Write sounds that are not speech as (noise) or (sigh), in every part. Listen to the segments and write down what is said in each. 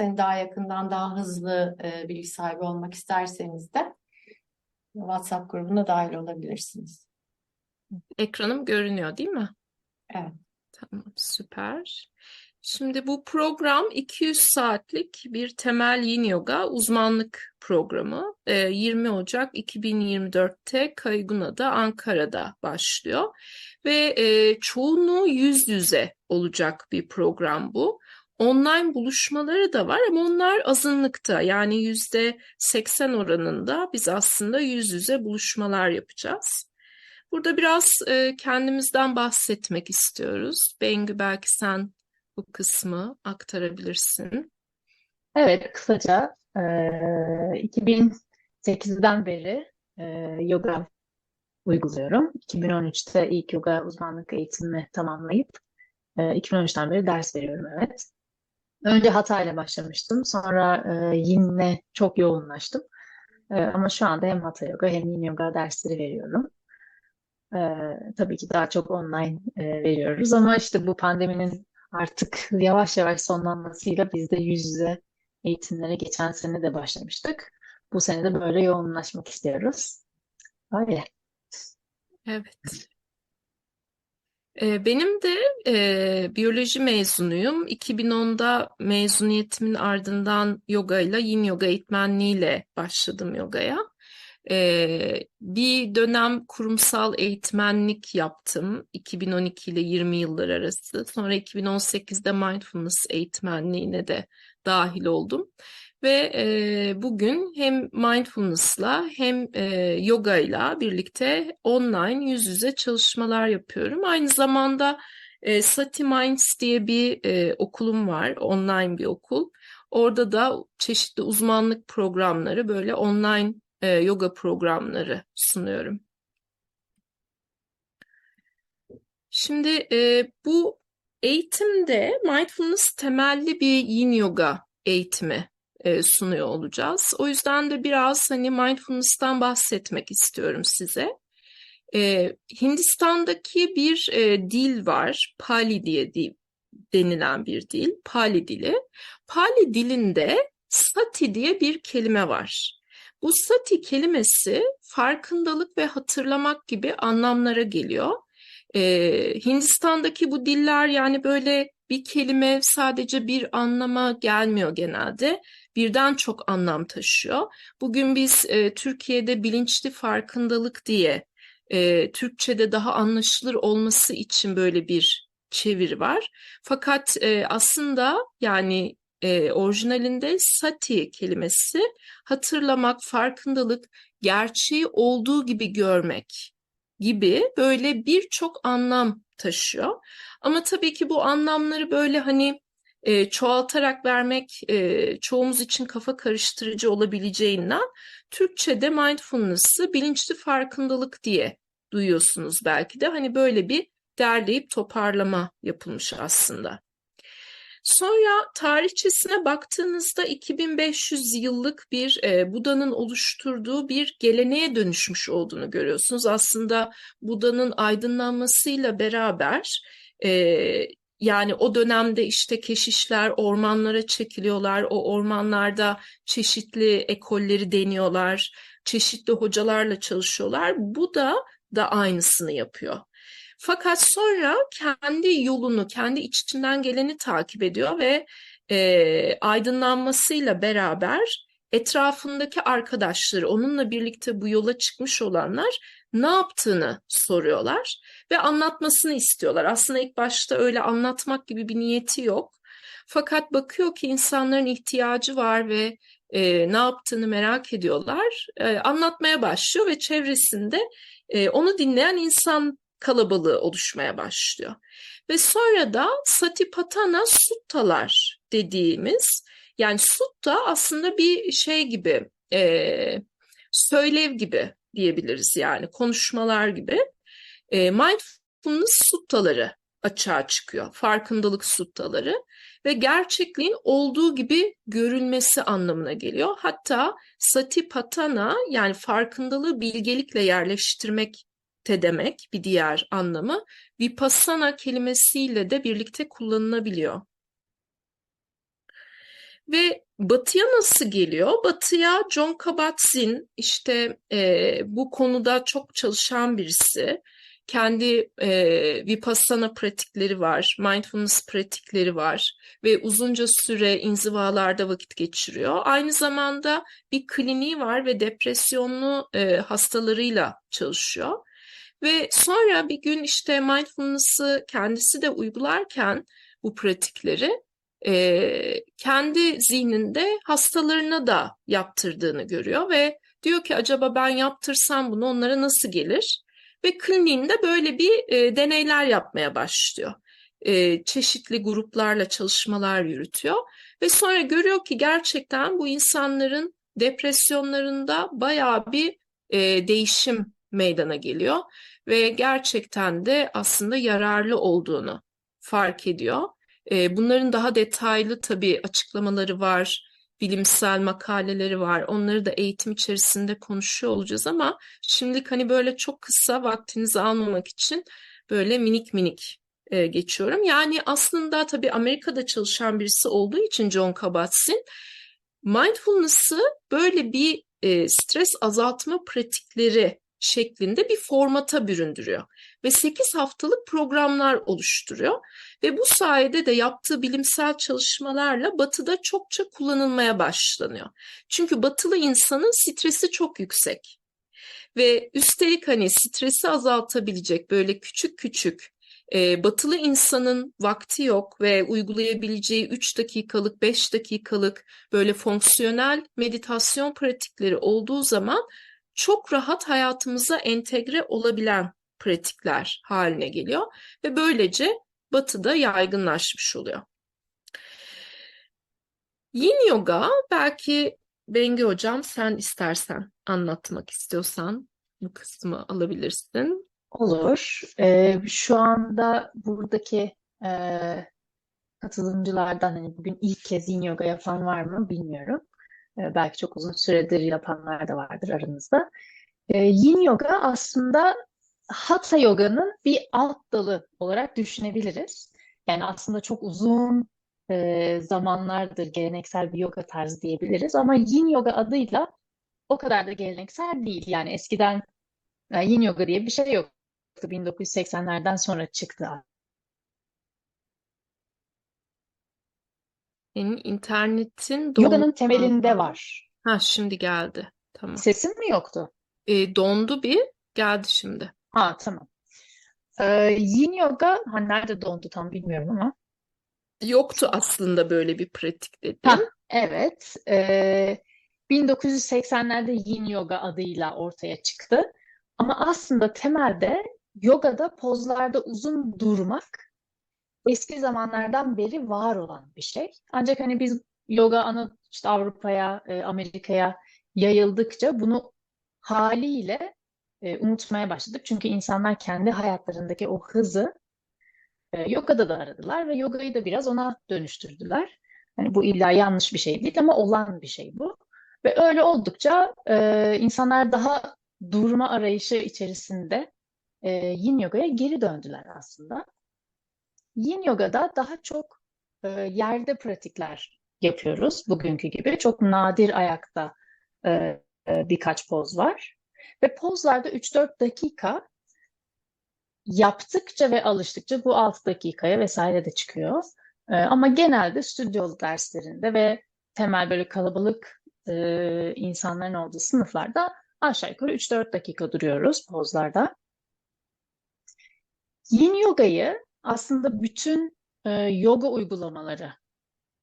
hani daha yakından daha hızlı e, bilgi sahibi olmak isterseniz de WhatsApp grubuna dahil olabilirsiniz. Ekranım görünüyor değil mi? Evet. Tamam, süper. Şimdi bu program 200 saatlik bir temel yin yoga uzmanlık programı. Ee, 20 Ocak 2024'te Kayguna'da, Ankara'da başlıyor. Ve e, çoğunluğu yüz yüze olacak bir program bu. Online buluşmaları da var ama onlar azınlıkta. Yani yüzde 80 oranında biz aslında yüz yüze buluşmalar yapacağız. Burada biraz e, kendimizden bahsetmek istiyoruz. Bengü belki sen bu kısmı aktarabilirsin. Evet, kısaca eee 2008'den beri eee, yoga uyguluyorum. 2013'te ilk yoga uzmanlık eğitimimi tamamlayıp eee, 2013'ten beri ders veriyorum, evet. Önce Hatha ile başlamıştım. Sonra eee Yin'le çok yoğunlaştım. Eee, ama şu anda hem Hatha yoga hem Yin yoga dersleri veriyorum. Eee, tabii ki daha çok online eee, veriyoruz ama işte bu pandeminin artık yavaş yavaş sonlanmasıyla biz de yüz yüze eğitimlere geçen sene de başlamıştık. Bu sene de böyle yoğunlaşmak istiyoruz. Öyle. Evet. Ee, Benim de e, biyoloji mezunuyum. 2010'da mezuniyetimin ardından yoga ile yin yoga eğitmenliğiyle başladım yogaya. Ee, bir dönem kurumsal eğitmenlik yaptım 2012 ile 20 yıllar arası. Sonra 2018'de mindfulness eğitmenliğine de dahil oldum. Ve e, bugün hem mindfulness'la hem e, yoga'yla birlikte online yüz yüze çalışmalar yapıyorum. Aynı zamanda e, Sati Minds diye bir e, okulum var, online bir okul. Orada da çeşitli uzmanlık programları, böyle online e, yoga programları sunuyorum. Şimdi e, bu eğitimde mindfulness temelli bir yin yoga eğitimi sunuyor olacağız. O yüzden de biraz hani mindfulness'tan bahsetmek istiyorum size. E, Hindistan'daki bir e, dil var, Pali diye di- denilen bir dil, Pali dili. Pali dilinde sati diye bir kelime var. Bu sati kelimesi farkındalık ve hatırlamak gibi anlamlara geliyor. Ee, Hindistan'daki bu diller yani böyle bir kelime sadece bir anlama gelmiyor genelde. Birden çok anlam taşıyor. Bugün biz e, Türkiye'de bilinçli farkındalık diye e, Türkçe'de daha anlaşılır olması için böyle bir çeviri var. Fakat e, aslında yani e, orijinalinde sati kelimesi hatırlamak, farkındalık, gerçeği olduğu gibi görmek gibi böyle birçok anlam taşıyor. Ama tabii ki bu anlamları böyle hani e, çoğaltarak vermek e, çoğumuz için kafa karıştırıcı olabileceğinden Türkçe'de mindfulness'ı bilinçli farkındalık diye duyuyorsunuz belki de. Hani böyle bir derleyip toparlama yapılmış aslında. Sonra tarihçesine baktığınızda 2500 yıllık bir e, Buda'nın oluşturduğu bir geleneğe dönüşmüş olduğunu görüyorsunuz. Aslında Buda'nın aydınlanmasıyla beraber e, yani o dönemde işte keşişler ormanlara çekiliyorlar. O ormanlarda çeşitli ekolleri deniyorlar. Çeşitli hocalarla çalışıyorlar. Buda da aynısını yapıyor. Fakat sonra kendi yolunu, kendi içinden geleni takip ediyor ve e, aydınlanmasıyla beraber etrafındaki arkadaşları, onunla birlikte bu yola çıkmış olanlar ne yaptığını soruyorlar ve anlatmasını istiyorlar. Aslında ilk başta öyle anlatmak gibi bir niyeti yok. Fakat bakıyor ki insanların ihtiyacı var ve e, ne yaptığını merak ediyorlar. E, anlatmaya başlıyor ve çevresinde e, onu dinleyen insan kalabalığı oluşmaya başlıyor. Ve sonra da Satipatthana Suttalar dediğimiz yani sutta aslında bir şey gibi e, söylev gibi diyebiliriz yani konuşmalar gibi. E, mindfulness suttaları açığa çıkıyor. Farkındalık suttaları ve gerçekliğin olduğu gibi görülmesi anlamına geliyor. Hatta Satipatthana yani farkındalığı bilgelikle yerleştirmek te demek bir diğer anlamı vipassana kelimesiyle de birlikte kullanılabiliyor. Ve Batı'ya nasıl geliyor? Batı'ya John Kabat-Zinn işte e, bu konuda çok çalışan birisi. Kendi e, Vipassana pratikleri var, mindfulness pratikleri var ve uzunca süre inzivalarda vakit geçiriyor. Aynı zamanda bir kliniği var ve depresyonlu e, hastalarıyla çalışıyor. Ve sonra bir gün işte mindfulness'ı kendisi de uygularken bu pratikleri e, kendi zihninde hastalarına da yaptırdığını görüyor ve diyor ki acaba ben yaptırsam bunu onlara nasıl gelir? Ve kliniğinde böyle bir e, deneyler yapmaya başlıyor. E, çeşitli gruplarla çalışmalar yürütüyor ve sonra görüyor ki gerçekten bu insanların depresyonlarında bayağı bir e, değişim meydana geliyor ve gerçekten de aslında yararlı olduğunu fark ediyor. Bunların daha detaylı tabii açıklamaları var, bilimsel makaleleri var. Onları da eğitim içerisinde konuşuyor olacağız ama şimdilik hani böyle çok kısa vaktinizi almamak için böyle minik minik geçiyorum. Yani aslında tabii Amerika'da çalışan birisi olduğu için John Kabat-Zinn mindfulness'ı böyle bir stres azaltma pratikleri şeklinde bir formata büründürüyor ve 8 haftalık programlar oluşturuyor ve bu sayede de yaptığı bilimsel çalışmalarla batıda çokça kullanılmaya başlanıyor. Çünkü batılı insanın stresi çok yüksek ve üstelik hani stresi azaltabilecek böyle küçük küçük e, batılı insanın vakti yok ve uygulayabileceği 3 dakikalık, 5 dakikalık böyle fonksiyonel meditasyon pratikleri olduğu zaman çok rahat hayatımıza entegre olabilen pratikler haline geliyor ve böylece batıda yaygınlaşmış oluyor. Yin yoga belki Bengi hocam sen istersen anlatmak istiyorsan bu kısmı alabilirsin. Olur. Ee, şu anda buradaki e, katılımcılardan hani bugün ilk kez yin yoga yapan var mı bilmiyorum. Ee, belki çok uzun süredir yapanlar da vardır aranızda. Ee, yin yoga aslında Hatha yoga'nın bir alt dalı olarak düşünebiliriz. Yani aslında çok uzun e, zamanlardır geleneksel bir yoga tarzı diyebiliriz ama yin yoga adıyla o kadar da geleneksel değil. Yani eskiden e, yin yoga diye bir şey yoktu. 1980'lerden sonra çıktı. Senin internetin Yoganın dondu. temelinde var. Ha şimdi geldi. Tamam. Sesim mi yoktu? E, dondu bir geldi şimdi. Ha tamam. Ee, yin yoga ha, nerede dondu tam bilmiyorum ama. Yoktu aslında böyle bir pratik Ha, dediğin. evet. Ee, 1980'lerde yin yoga adıyla ortaya çıktı. Ama aslında temelde yogada pozlarda uzun durmak eski zamanlardan beri var olan bir şey. Ancak hani biz yoga ana işte Avrupa'ya, e, Amerika'ya yayıldıkça bunu haliyle e, unutmaya başladık. Çünkü insanlar kendi hayatlarındaki o hızı e, yogada da aradılar ve yogayı da biraz ona dönüştürdüler. Hani bu illa yanlış bir şey değil ama olan bir şey bu. Ve öyle oldukça e, insanlar daha durma arayışı içerisinde yin yogaya geri döndüler aslında. Yin yogada daha çok e, yerde pratikler yapıyoruz bugünkü gibi. Çok nadir ayakta e, e, birkaç poz var. Ve pozlarda 3-4 dakika yaptıkça ve alıştıkça bu 6 dakikaya vesaire de çıkıyor. E, ama genelde stüdyo derslerinde ve temel böyle kalabalık e, insanların olduğu sınıflarda aşağı yukarı 3-4 dakika duruyoruz pozlarda. Yin yogayı aslında bütün e, yoga uygulamaları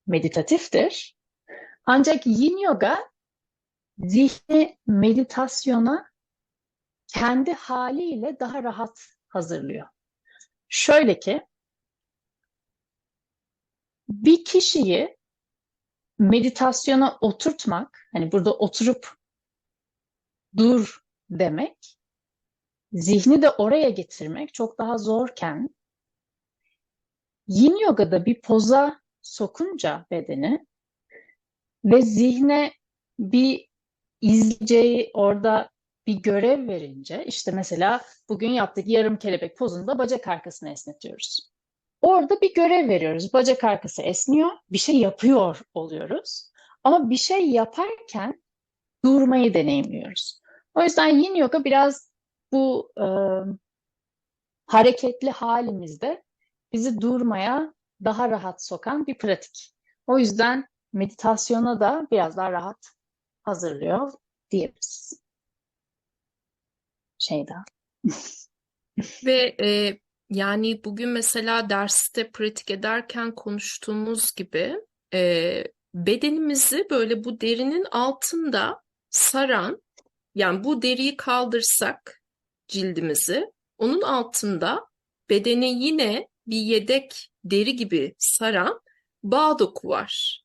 meditatiftir. Ancak yin yoga zihni meditasyona kendi haliyle daha rahat hazırlıyor. Şöyle ki bir kişiyi meditasyona oturtmak, hani burada oturup dur demek, zihni de oraya getirmek çok daha zorken yin yogada bir poza sokunca bedeni ve zihne bir izleyeceği orada bir görev verince işte mesela bugün yaptık yarım kelebek pozunda bacak arkasını esnetiyoruz. Orada bir görev veriyoruz. Bacak arkası esniyor, bir şey yapıyor oluyoruz. Ama bir şey yaparken durmayı deneyimliyoruz. O yüzden Yin Yoga biraz bu e, hareketli halimizde bizi durmaya daha rahat sokan bir pratik. O yüzden meditasyona da biraz daha rahat hazırlıyor diyebiliriz. Şeyda. (laughs) Ve e, yani bugün mesela derste pratik ederken konuştuğumuz gibi e, bedenimizi böyle bu derinin altında saran yani bu deriyi kaldırsak cildimizi onun altında bedene yine bir yedek deri gibi saran bağ doku var.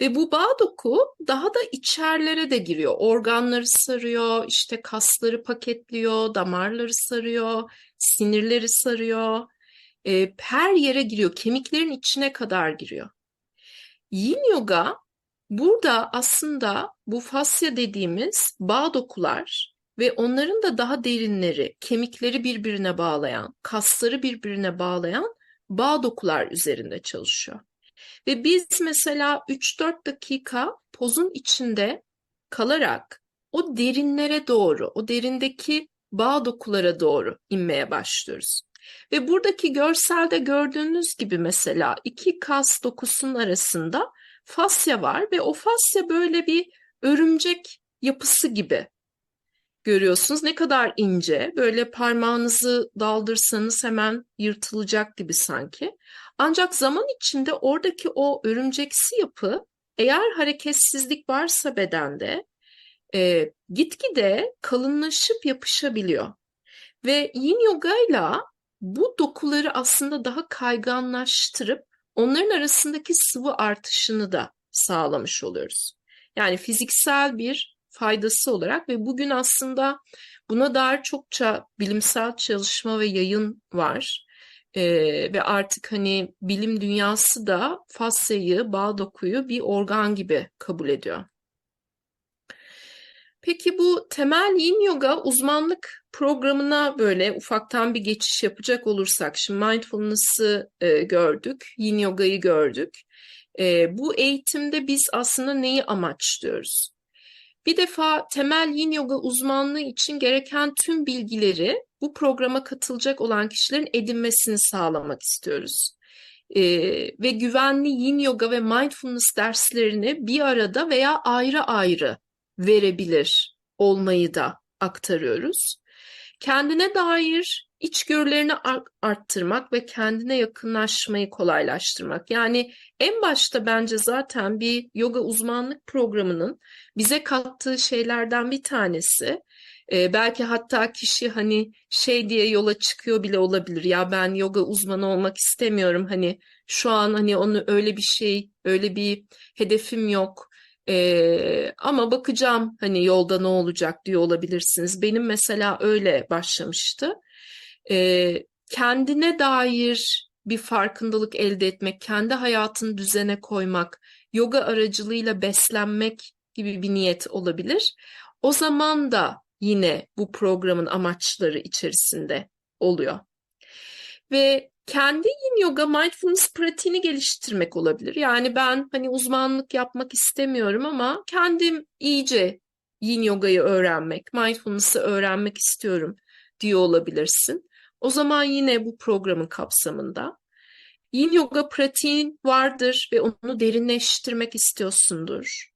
Ve bu bağ doku daha da içerlere de giriyor. Organları sarıyor, işte kasları paketliyor, damarları sarıyor, sinirleri sarıyor. E, her yere giriyor, kemiklerin içine kadar giriyor. Yin yoga burada aslında bu fasya dediğimiz bağ dokular ve onların da daha derinleri, kemikleri birbirine bağlayan, kasları birbirine bağlayan bağ dokular üzerinde çalışıyor. Ve biz mesela 3-4 dakika pozun içinde kalarak o derinlere doğru, o derindeki bağ dokulara doğru inmeye başlıyoruz. Ve buradaki görselde gördüğünüz gibi mesela iki kas dokusunun arasında fasya var ve o fasya böyle bir örümcek yapısı gibi görüyorsunuz. Ne kadar ince, böyle parmağınızı daldırsanız hemen yırtılacak gibi sanki. Ancak zaman içinde oradaki o örümceksi yapı eğer hareketsizlik varsa bedende e, gitgide kalınlaşıp yapışabiliyor. Ve yin yogayla bu dokuları aslında daha kayganlaştırıp onların arasındaki sıvı artışını da sağlamış oluyoruz. Yani fiziksel bir faydası olarak ve bugün aslında buna dair çokça bilimsel çalışma ve yayın var. Ee, ve artık hani bilim dünyası da fasyayı, bağ dokuyu bir organ gibi kabul ediyor. Peki bu temel yin yoga uzmanlık programına böyle ufaktan bir geçiş yapacak olursak, şimdi mindfulness'ı e, gördük, yin yogayı gördük. E, bu eğitimde biz aslında neyi amaçlıyoruz? Bir defa temel yin yoga uzmanlığı için gereken tüm bilgileri bu programa katılacak olan kişilerin edinmesini sağlamak istiyoruz. Ee, ve güvenli yin yoga ve mindfulness derslerini bir arada veya ayrı ayrı verebilir olmayı da aktarıyoruz. Kendine dair içgörülerini arttırmak ve kendine yakınlaşmayı kolaylaştırmak. Yani en başta bence zaten bir yoga uzmanlık programının bize kattığı şeylerden bir tanesi. Ee, belki hatta kişi hani şey diye yola çıkıyor bile olabilir. Ya ben yoga uzmanı olmak istemiyorum. Hani şu an hani onu öyle bir şey, öyle bir hedefim yok. Ee, ama bakacağım hani yolda ne olacak diyor olabilirsiniz. Benim mesela öyle başlamıştı e, kendine dair bir farkındalık elde etmek, kendi hayatını düzene koymak, yoga aracılığıyla beslenmek gibi bir niyet olabilir. O zaman da yine bu programın amaçları içerisinde oluyor. Ve kendi yin yoga mindfulness pratiğini geliştirmek olabilir. Yani ben hani uzmanlık yapmak istemiyorum ama kendim iyice yin yogayı öğrenmek, mindfulness'ı öğrenmek istiyorum diyor olabilirsin. O zaman yine bu programın kapsamında yin yoga pratiğin vardır ve onu derinleştirmek istiyorsundur.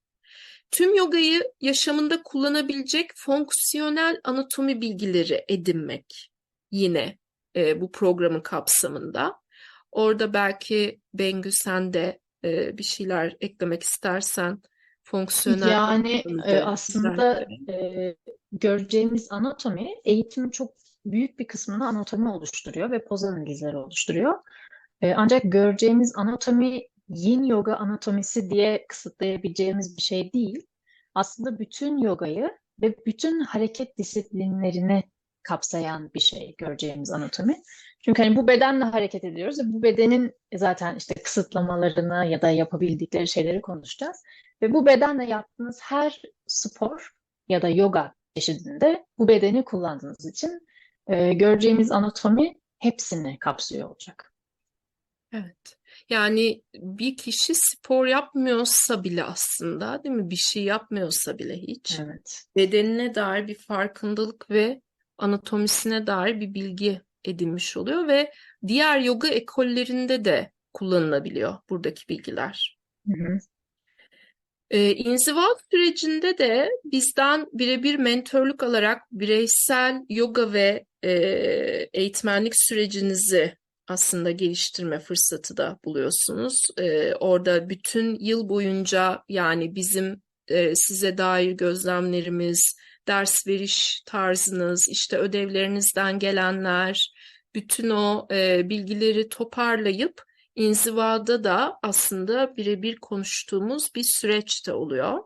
Tüm yogayı yaşamında kullanabilecek fonksiyonel anatomi bilgileri edinmek yine e, bu programın kapsamında. Orada belki Bengü sen de e, bir şeyler eklemek istersen fonksiyonel Yani e, aslında e, göreceğimiz anatomi eğitimin çok büyük bir kısmını anatomi oluşturuyor ve poz analizleri oluşturuyor. E, ancak göreceğimiz anatomi yin yoga anatomisi diye kısıtlayabileceğimiz bir şey değil. Aslında bütün yogayı ve bütün hareket disiplinlerini kapsayan bir şey göreceğimiz anatomi. Çünkü hani bu bedenle hareket ediyoruz ve bu bedenin zaten işte kısıtlamalarını ya da yapabildikleri şeyleri konuşacağız. Ve bu bedenle yaptığınız her spor ya da yoga çeşidinde bu bedeni kullandığınız için e, göreceğimiz anatomi hepsini kapsıyor olacak. Evet. Yani bir kişi spor yapmıyorsa bile aslında, değil mi? Bir şey yapmıyorsa bile hiç Evet. bedenine dair bir farkındalık ve anatomisine dair bir bilgi edinmiş oluyor ve diğer yoga ekollerinde de kullanılabiliyor buradaki bilgiler. Hı hı. Ee, inziva sürecinde de bizden birebir mentörlük alarak bireysel yoga ve e, eğitmenlik sürecinizi aslında geliştirme fırsatı da buluyorsunuz. Ee, orada bütün yıl boyunca yani bizim e, size dair gözlemlerimiz, ders veriş tarzınız, işte ödevlerinizden gelenler, bütün o e, bilgileri toparlayıp İnzivada da aslında birebir konuştuğumuz bir süreç de oluyor.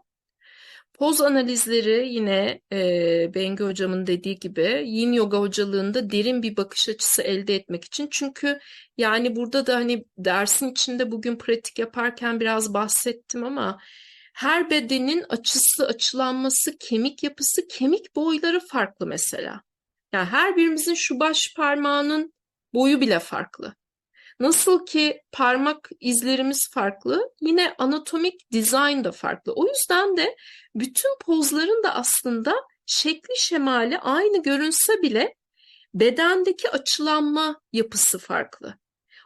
Poz analizleri yine e, Bengi hocamın dediği gibi Yin Yoga hocalığında derin bir bakış açısı elde etmek için. Çünkü yani burada da hani dersin içinde bugün pratik yaparken biraz bahsettim ama her bedenin açısı, açılanması, kemik yapısı, kemik boyları farklı mesela. Yani her birimizin şu baş parmağının boyu bile farklı. Nasıl ki parmak izlerimiz farklı, yine anatomik dizayn da farklı. O yüzden de bütün pozların da aslında şekli şemali aynı görünse bile bedendeki açılanma yapısı farklı.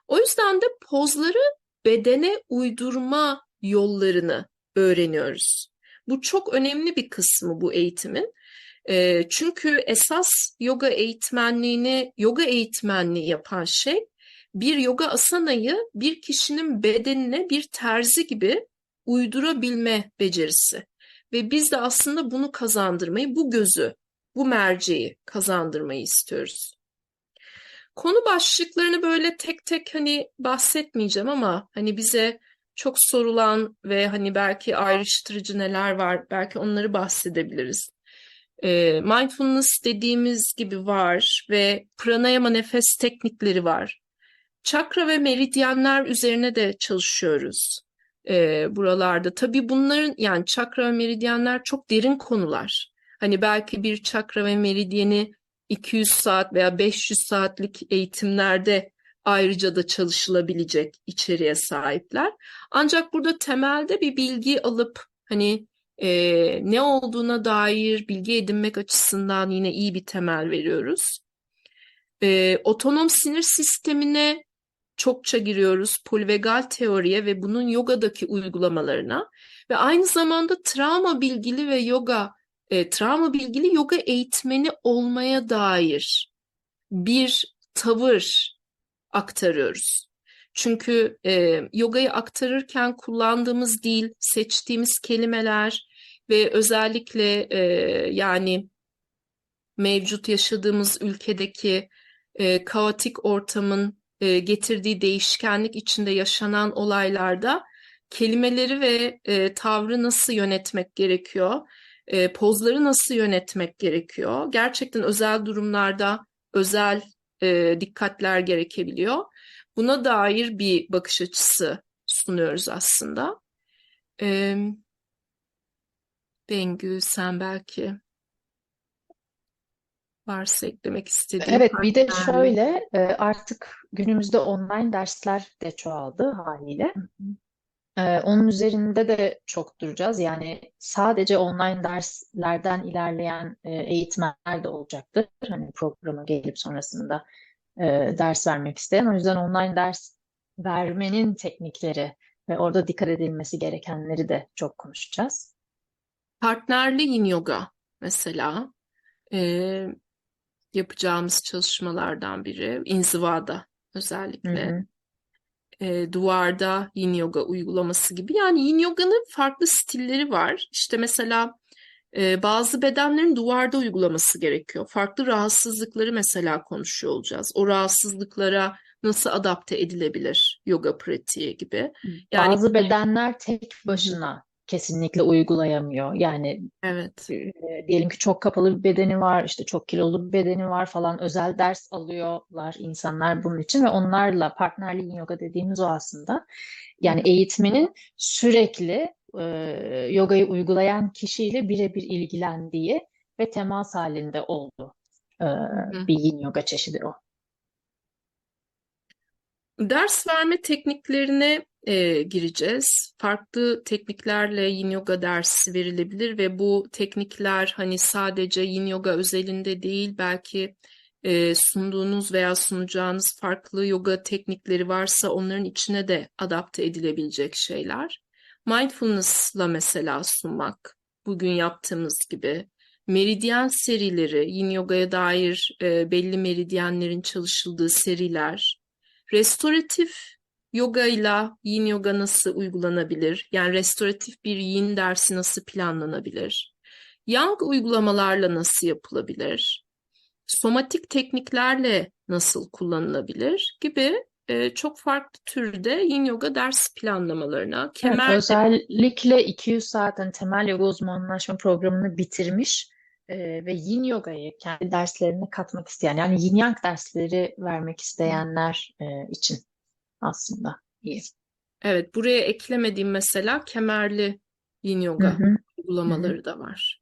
O yüzden de pozları bedene uydurma yollarını öğreniyoruz. Bu çok önemli bir kısmı bu eğitimin. E, çünkü esas yoga eğitmenliğini, yoga eğitmenliği yapan şey bir yoga asanayı bir kişinin bedenine bir terzi gibi uydurabilme becerisi. Ve biz de aslında bunu kazandırmayı, bu gözü, bu merceği kazandırmayı istiyoruz. Konu başlıklarını böyle tek tek hani bahsetmeyeceğim ama hani bize çok sorulan ve hani belki ayrıştırıcı neler var belki onları bahsedebiliriz. E, mindfulness dediğimiz gibi var ve pranayama nefes teknikleri var. Çakra ve meridyenler üzerine de çalışıyoruz e, buralarda. Tabii bunların yani çakra ve meridyenler çok derin konular. Hani belki bir çakra ve meridyeni 200 saat veya 500 saatlik eğitimlerde ayrıca da çalışılabilecek içeriğe sahipler. Ancak burada temelde bir bilgi alıp hani e, ne olduğuna dair bilgi edinmek açısından yine iyi bir temel veriyoruz. E, otonom sinir sistemine çokça giriyoruz polivagal teoriye ve bunun yogadaki uygulamalarına ve aynı zamanda travma bilgili ve yoga e, travma bilgili yoga eğitmeni olmaya dair bir tavır aktarıyoruz. Çünkü e, yogayı aktarırken kullandığımız dil, seçtiğimiz kelimeler ve özellikle e, yani mevcut yaşadığımız ülkedeki e, kaotik ortamın e, getirdiği değişkenlik içinde yaşanan olaylarda kelimeleri ve e, tavrı nasıl yönetmek gerekiyor, e, pozları nasıl yönetmek gerekiyor. Gerçekten özel durumlarda özel e, dikkatler gerekebiliyor. Buna dair bir bakış açısı sunuyoruz aslında. E, Bengü sen belki varsa eklemek istediğin Evet, bir de şöyle e, artık günümüzde online dersler de çoğaldı haliyle. E, Onun üzerinde de çok duracağız. Yani sadece online derslerden ilerleyen e, eğitmenler de olacaktır. Hani programa gelip sonrasında e, ders vermek isteyen. O yüzden online ders vermenin teknikleri ve orada dikkat edilmesi gerekenleri de çok konuşacağız. Partnerli yin yoga mesela e, yapacağımız çalışmalardan biri. İnzivada Hı özellikle. hı. E, duvarda yin yoga uygulaması gibi. Yani yin yoganın farklı stilleri var. İşte mesela e, bazı bedenlerin duvarda uygulaması gerekiyor. Farklı rahatsızlıkları mesela konuşuyor olacağız. O rahatsızlıklara nasıl adapte edilebilir yoga pratiği gibi. Yani Bazı bedenler tek başına kesinlikle uygulayamıyor. Yani evet. e, diyelim ki çok kapalı bir bedeni var, işte çok kilolu bir bedeni var falan özel ders alıyorlar insanlar bunun için ve onlarla partnerli yin yoga dediğimiz o aslında. Yani eğitmenin sürekli e, yogayı uygulayan kişiyle birebir ilgilendiği ve temas halinde olduğu e, bir yin yoga çeşidi o. Ders verme tekniklerine e, gireceğiz. Farklı tekniklerle Yin Yoga dersi verilebilir ve bu teknikler hani sadece Yin Yoga özelinde değil belki e, sunduğunuz veya sunacağınız farklı yoga teknikleri varsa onların içine de adapte edilebilecek şeyler. Mindfulness'la mesela sunmak, bugün yaptığımız gibi. Meridyen serileri, Yin Yoga'ya dair e, belli meridyenlerin çalışıldığı seriler. Restoratif yoga ile Yin Yoga nasıl uygulanabilir? Yani restoratif bir Yin dersi nasıl planlanabilir? Yang uygulamalarla nasıl yapılabilir? Somatik tekniklerle nasıl kullanılabilir gibi e, çok farklı türde Yin Yoga ders planlamalarına, Evet, kemer özellikle 200 saatin temel yoga uzmanlaşma programını bitirmiş e, ve Yin Yoga'yı kendi derslerine katmak isteyen, yani Yin Yang dersleri vermek isteyenler e, için aslında iyi. Evet, buraya eklemediğim mesela kemerli Yin Yoga hı, hı hı. uygulamaları da var.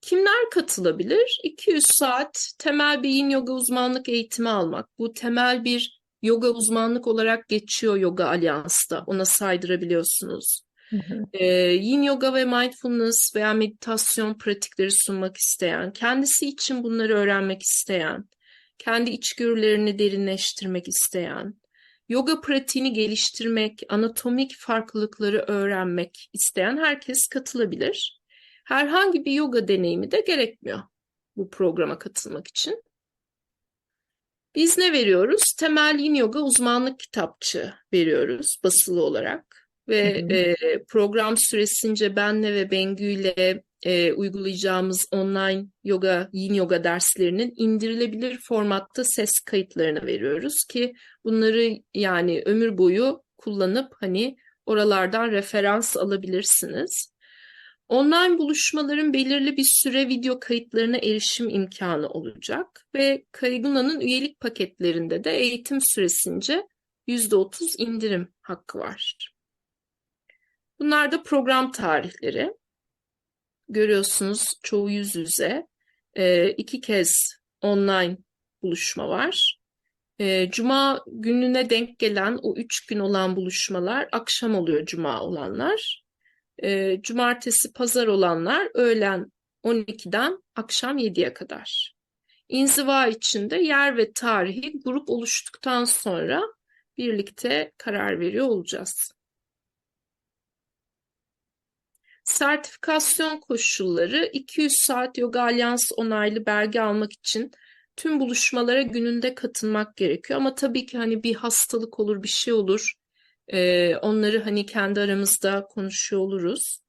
Kimler katılabilir? 200 saat temel bir Yin Yoga uzmanlık eğitimi almak. Bu temel bir yoga uzmanlık olarak geçiyor Yoga Alyans'ta. Ona saydırabiliyorsunuz. Ee, Yin Yoga ve Mindfulness veya meditasyon pratikleri sunmak isteyen, kendisi için bunları öğrenmek isteyen, kendi içgörülerini derinleştirmek isteyen, yoga pratiğini geliştirmek, anatomik farklılıkları öğrenmek isteyen herkes katılabilir. Herhangi bir yoga deneyimi de gerekmiyor bu programa katılmak için. Biz ne veriyoruz? Temel Yin Yoga uzmanlık kitapçığı veriyoruz basılı olarak ve hı. e, program süresince benle ve Bengü ile e, uygulayacağımız online yoga, Yin Yoga derslerinin indirilebilir formatta ses kayıtlarını veriyoruz ki bunları yani ömür boyu kullanıp hani oralardan referans alabilirsiniz. Online buluşmaların belirli bir süre video kayıtlarına erişim imkanı olacak ve Kayguna'nın üyelik paketlerinde de eğitim süresince %30 indirim hakkı var. Bunlar da program tarihleri. Görüyorsunuz çoğu yüz yüze. Ee, iki kez online buluşma var. Ee, Cuma gününe denk gelen o üç gün olan buluşmalar akşam oluyor Cuma olanlar. Ee, Cumartesi, pazar olanlar öğlen 12'den akşam 7'ye kadar. İnziva içinde yer ve tarihi grup oluştuktan sonra birlikte karar veriyor olacağız. Sertifikasyon koşulları 200 saat Yoga Alyans onaylı belge almak için tüm buluşmalara gününde katılmak gerekiyor. Ama tabii ki hani bir hastalık olur, bir şey olur. Ee, onları hani kendi aramızda konuşuyor oluruz.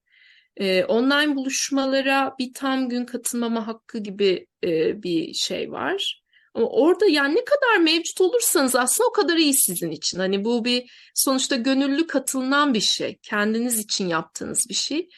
Ee, online buluşmalara bir tam gün katılmama hakkı gibi e, bir şey var. Ama orada yani ne kadar mevcut olursanız aslında o kadar iyi sizin için. Hani bu bir sonuçta gönüllü katılınan bir şey. Kendiniz için yaptığınız bir şey.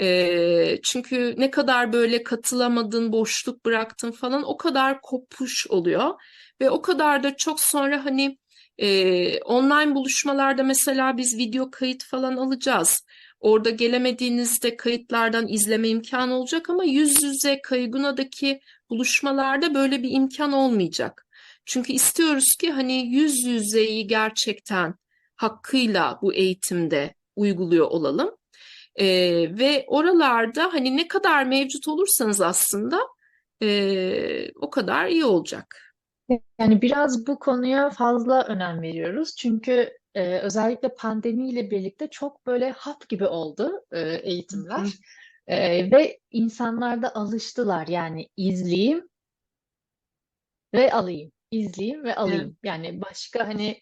Ee, çünkü ne kadar böyle katılamadın, boşluk bıraktın falan o kadar kopuş oluyor. Ve o kadar da çok sonra hani e, online buluşmalarda mesela biz video kayıt falan alacağız. Orada gelemediğinizde kayıtlardan izleme imkanı olacak ama yüz yüze Kayguna'daki buluşmalarda böyle bir imkan olmayacak. Çünkü istiyoruz ki hani yüz yüzeyi gerçekten hakkıyla bu eğitimde uyguluyor olalım. Ee, ve oralarda hani ne kadar mevcut olursanız aslında e, o kadar iyi olacak. Yani biraz bu konuya fazla önem veriyoruz. Çünkü e, özellikle pandemiyle birlikte çok böyle hap gibi oldu e, eğitimler. E, ve insanlar da alıştılar. Yani izleyeyim ve alayım. İzleyeyim ve alayım. Yani başka hani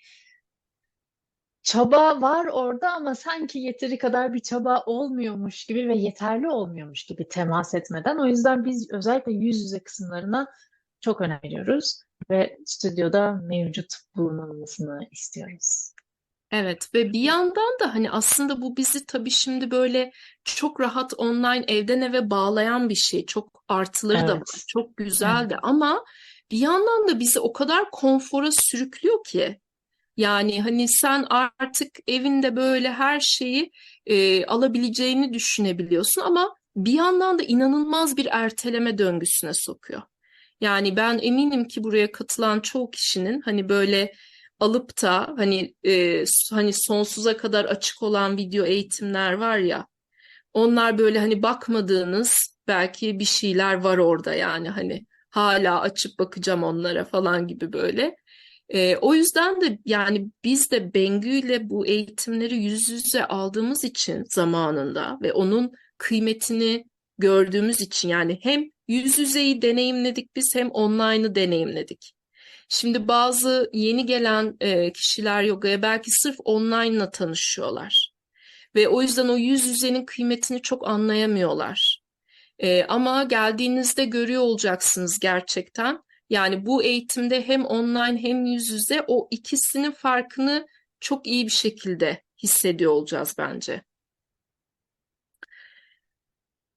çaba var orada ama sanki yeteri kadar bir çaba olmuyormuş gibi ve yeterli olmuyormuş gibi temas etmeden. O yüzden biz özellikle yüz yüze kısımlarına çok önem veriyoruz ve stüdyoda mevcut bulunulmasını istiyoruz. Evet ve bir yandan da hani aslında bu bizi tabii şimdi böyle çok rahat online evden eve bağlayan bir şey. Çok artıları da var. Evet. Çok güzel de ama bir yandan da bizi o kadar konfora sürüklüyor ki. Yani hani sen artık evinde böyle her şeyi e, alabileceğini düşünebiliyorsun ama bir yandan da inanılmaz bir erteleme döngüsüne sokuyor. Yani ben eminim ki buraya katılan çoğu kişinin hani böyle alıp da hani e, hani sonsuza kadar açık olan video eğitimler var ya onlar böyle hani bakmadığınız belki bir şeyler var orada yani hani hala açıp bakacağım onlara falan gibi böyle. E, o yüzden de yani biz de Bengü ile bu eğitimleri yüz yüze aldığımız için zamanında ve onun kıymetini gördüğümüz için yani hem yüz yüzeyi deneyimledik biz hem online'ı deneyimledik. Şimdi bazı yeni gelen e, kişiler yogaya belki sırf online'la tanışıyorlar. Ve o yüzden o yüz yüzenin kıymetini çok anlayamıyorlar. E, ama geldiğinizde görüyor olacaksınız gerçekten. Yani bu eğitimde hem online hem yüz yüze o ikisinin farkını çok iyi bir şekilde hissediyor olacağız bence.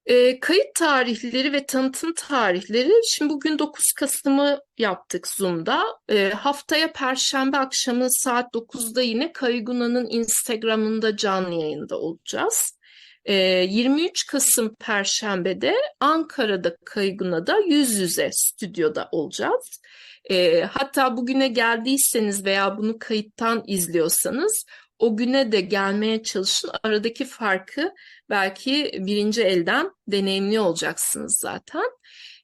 E, kayıt tarihleri ve tanıtım tarihleri. Şimdi bugün 9 Kasım'ı yaptık Zoom'da. E, haftaya Perşembe akşamı saat 9'da yine Kayguna'nın Instagram'ında canlı yayında olacağız. E, 23 Kasım Perşembe'de Ankara'da Kayguna'da yüz yüze stüdyoda olacağız. E, hatta bugüne geldiyseniz veya bunu kayıttan izliyorsanız o güne de gelmeye çalışın. Aradaki farkı belki birinci elden deneyimli olacaksınız zaten.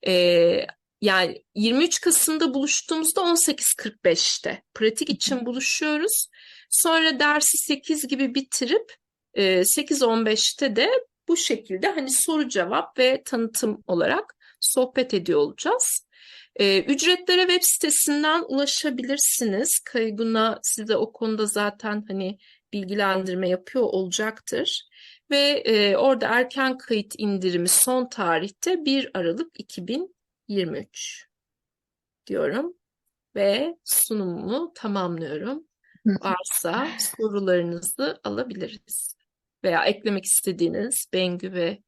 Ee, yani 23 Kasım'da buluştuğumuzda 18.45'te pratik için buluşuyoruz. Sonra dersi 8 gibi bitirip e, 8.15'te de bu şekilde hani soru cevap ve tanıtım olarak sohbet ediyor olacağız. Ee, ücretlere web sitesinden ulaşabilirsiniz. Kayguna size o konuda zaten hani bilgilendirme yapıyor olacaktır. Ve e, orada erken kayıt indirimi son tarihte 1 Aralık 2023 diyorum ve sunumumu tamamlıyorum. Varsa sorularınızı alabiliriz. Veya eklemek istediğiniz Bengü ve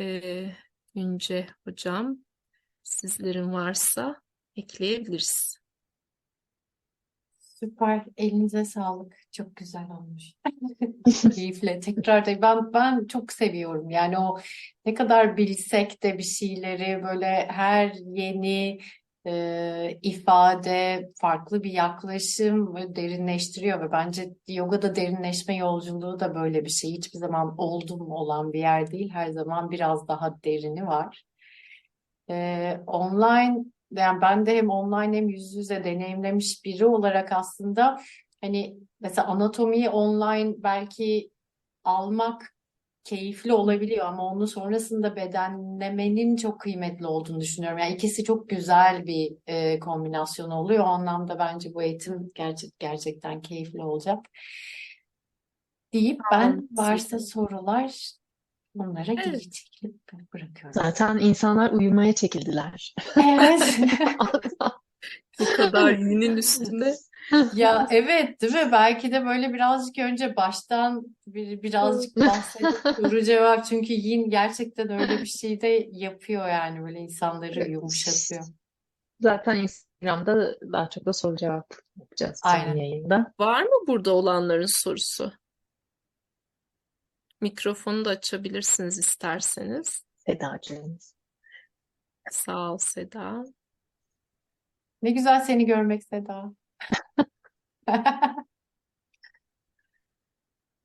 e, Günce hocam sizlerin varsa ekleyebiliriz. Süper. Elinize sağlık. Çok güzel olmuş. (laughs) Keyifle. Tekrar da ben ben çok seviyorum. Yani o ne kadar bilsek de bir şeyleri böyle her yeni e, ifade, farklı bir yaklaşım böyle derinleştiriyor ve bence yogada derinleşme yolculuğu da böyle bir şey. Hiçbir zaman oldum olan bir yer değil. Her zaman biraz daha derini var. E, online yani ben de hem online hem yüz yüze deneyimlemiş biri olarak aslında hani mesela anatomiyi online belki almak keyifli olabiliyor ama onun sonrasında bedenlemenin çok kıymetli olduğunu düşünüyorum. Yani ikisi çok güzel bir e, kombinasyon oluyor. O anlamda bence bu eğitim gerçek, gerçekten keyifli olacak. Deyip ben varsa sorular onlara Evet. geri çekilip bırakıyorum. Zaten insanlar uyumaya çekildiler. Evet. (laughs) (laughs) Bu kadar yünün üstünde. Ya evet değil mi? Belki de böyle birazcık önce baştan bir, birazcık bahsedip soru cevap çünkü yin gerçekten öyle bir şey de yapıyor yani böyle insanları yumuşatıyor. Zaten Instagram'da daha çok da soru cevap yapacağız canlı Aynen. yayında. Var mı burada olanların sorusu? Mikrofonu da açabilirsiniz isterseniz. Sedacığım. Sağ ol Seda. Ne güzel seni görmek Seda. (laughs)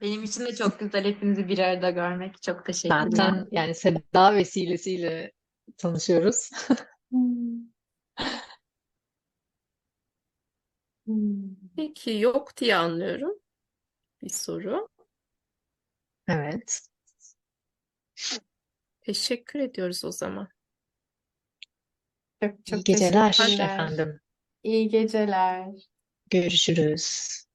Benim için de çok güzel hepinizi bir arada görmek. Çok teşekkürler. Zaten yani Seda vesilesiyle tanışıyoruz. Hmm. Peki yok diye anlıyorum. Bir soru. Evet. Teşekkür ediyoruz o zaman. Çok İyi çok geceler teşekkürler. efendim. İyi geceler. Görüşürüz.